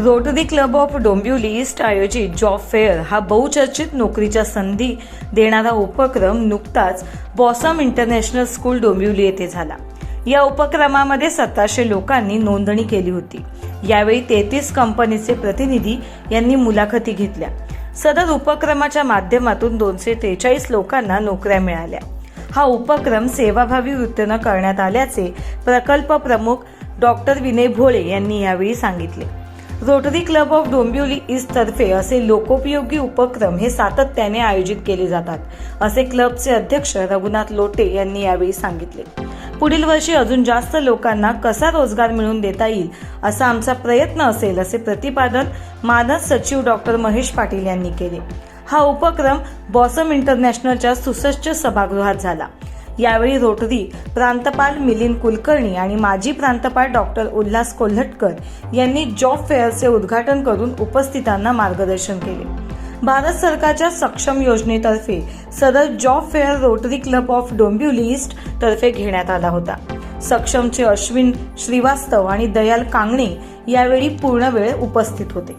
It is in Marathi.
Rotary club of Dombivli east आयोजित जॉब फेअर हा बहुचर्चित नोकरीच्या संधी देणारा उपक्रम नुकताच बॉसम इंटरनॅशनल स्कूल डोंबिवली येथे झाला. या उपक्रमामध्ये सतराशे लोकांनी नोंदणी केली होती. यावेळी तेहतीस कंपनीचे प्रतिनिधी यांनी मुलाखती घेतल्या. सदर उपक्रमाच्या माध्यमातून दोनशे त्रेचाळीस लोकांना नोकऱ्या मिळाल्या. हा उपक्रम सेवाभावी वृत्तीनं करण्यात आल्याचे प्रकल्प प्रमुख डॉक्टर विनय भोळे यांनी यावेळी सांगितले. Rotary club of Dombivli east तर्फे असे लोकोपयोगी उपक्रम हे सातत्याने आयोजित केले जातात असे क्लबचे अध्यक्ष रघुनाथ लोटे यांनी यावेळी सांगितले. पुढील वर्षी अजून जास्त लोकांना कसा रोजगार मिळवून देता येईल असा आमचा प्रयत्न असेल असे प्रतिपादन मानस सचिव डॉक्टर महेश पाटील यांनी केले. हा उपक्रम बॉसम इंटरनॅशनलच्या सुसज्ज सभागृहात झाला. यावेळी रोटरी प्रांतपाल मिलिंद कुलकर्णी आणि माजी प्रांतपाल डॉक्टर उल्हास कोल्हटकर यांनी जॉब फेअरचे उद्घाटन करून उपस्थितांना मार्गदर्शन केले. भारत सरकारच्या सक्षम योजनेतर्फे सदर job fair rotary club of Dombivli east तर्फे घेण्यात आला होता. सक्षमचे अश्विन श्रीवास्तव आणि दयाल कांगणे यावेळी पूर्ण वेळ उपस्थित होते.